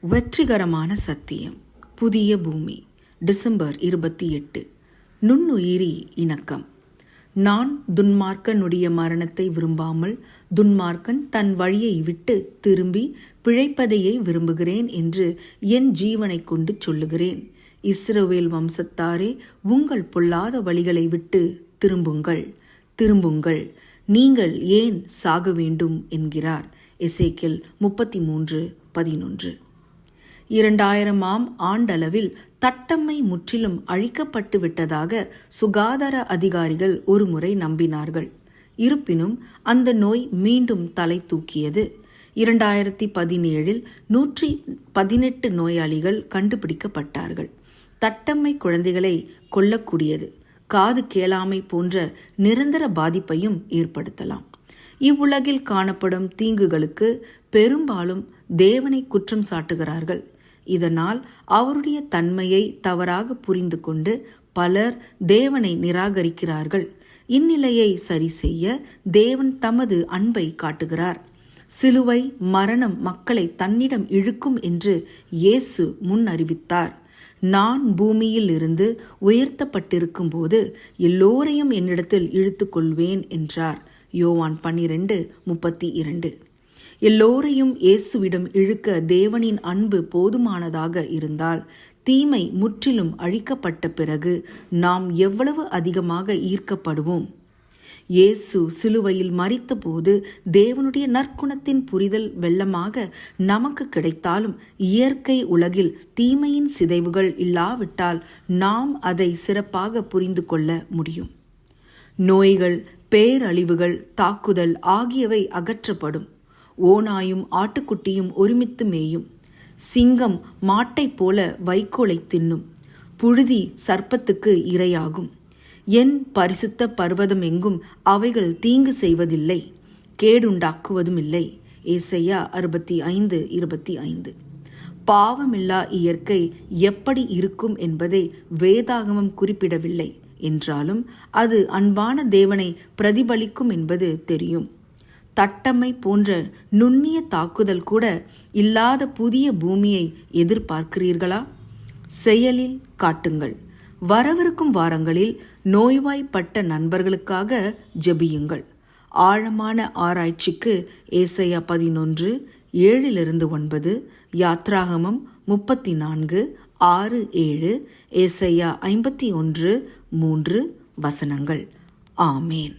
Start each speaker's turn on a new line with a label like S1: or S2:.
S1: வெற்றிகரமான சத்தியம். புதிய பூமி. டிசம்பர் இருபத்தி எட்டு. நுண்ணுயிரி இணக்கம். நான் துன்மார்க்கனுடைய மரணத்தை விரும்பாமல் துன்மார்க்கன் தன் வழியை விட்டு திரும்பி பிழைப்பதையே விரும்புகிறேன் என்று என் ஜீவனை கொண்டு சொல்லுகிறேன். இஸ்ரோவேல் வம்சத்தாரே உங்கள் பொல்லாத வழிகளை விட்டு திரும்புங்கள். திரும்புங்கள். நீங்கள் ஏன் சாக வேண்டும் என்கிறார். எசேக்கில் முப்பத்தி மூன்று பதினொன்று. இரண்டாயிரமாம் ஆண்டளவில் தட்டம்மை முற்றிலும் அழிக்கப்பட்டு விட்டதாக சுகாதார அதிகாரிகள் ஒருமுறை நம்பினார்கள். இருப்பினும் அந்த நோய் மீண்டும் தலை தூக்கியது. இரண்டாயிரத்தி பதினேழில் நூற்றி பதினெட்டு நோயாளிகள் கண்டுபிடிக்கப்பட்டார்கள். தட்டம்மை குழந்தைகளை கொல்லக்கூடியது காது கேளாமை போன்ற நிரந்தர பாதிப்பையும் ஏற்படுத்தலாம். இவ்வுலகில் காணப்படும் தீங்குகளுக்கு பெரும்பாலும் தேவனை குற்றம் சாட்டுகிறார்கள். இதனால் அவருடைய தன்மையை தவறாக புரிந்து கொண்டு பலர் தேவனை நிராகரிக்கிறார்கள். இந்நிலையை சரி செய்ய தேவன் தமது அன்பை காட்டுகிறார். சிலுவை மரணம் மக்களை தன்னிடம் இழுக்கும் என்று இயேசு முன் அறிவித்தார். நான் பூமியில் இருந்து உயர்த்தப்பட்டிருக்கும் போது எல்லோரையும் என்னிடத்தில் இழுத்துக்கொள்வேன் என்றார். யோவான் பன்னிரண்டு முப்பத்தி இரண்டு. எல்லோரையும் இயேசுவிடம் இழுக்க தேவனின் அன்பு போதுமானதாக இருந்தால் தீமை முற்றிலும் அழிக்கப்பட்ட பிறகு நாம் எவ்வளவு அதிகமாக ஈர்க்கப்படுவோம்? இயேசு சிலுவையில் மறித்தபோது தேவனுடைய நற்குணத்தின் புரிதல் வெள்ளமாக நமக்கு கிடைத்தாலும் இயற்கை உலகில் தீமையின் சிதைவுகள் இல்லாவிட்டால் நாம் அதை சிறப்பாக புரிந்து கொள்ள முடியும். நோய்கள் பேரழிவுகள் தாக்குதல் ஆகியவை அகற்றப்படும். ஓனாயும் ஆட்டுக்குட்டியும் ஒருமித்து மேயும். சிங்கம் மாட்டைப் போல வைக்கோலை தின்னும். புழுதி சர்ப்பத்துக்கு இரையாகும். என் பரிசுத்த பர்வதம் எங்கும் அவைகள் தீங்கு செய்வதில்லை. கேடுண்டாக்குவதும் இல்லை ஏசையா அறுபத்தி ஐந்து இருபத்தி ஐந்து. பாவமில்லா இயற்கை எப்படி இருக்கும் என்பதை வேதாகமம் குறிப்பிடவில்லை. என்றாலும் அது அன்பான தேவனை பிரதிபலிக்கும் என்பது தெரியும். தட்டம்மை போன்ற நுண்ணிய தாக்குதல் கூட இல்லாத புதிய பூமியை எதிர்பார்க்கிறீர்களா? செயலில் காட்டுங்கள். வரவிருக்கும் வாரங்களில் நோய்வாய்ப்பட்ட நண்பர்களுக்காக ஜெபியுங்கள். ஆழமான ஆராய்ச்சிக்கு ஏசையா பதினொன்று ஏழிலிருந்து ஒன்பது யாத்ராகமம் முப்பத்தி நான்கு ஆறு ஏழு ஏசையா ஐம்பத்தி ஒன்று மூன்று வசனங்கள். ஆமேன்.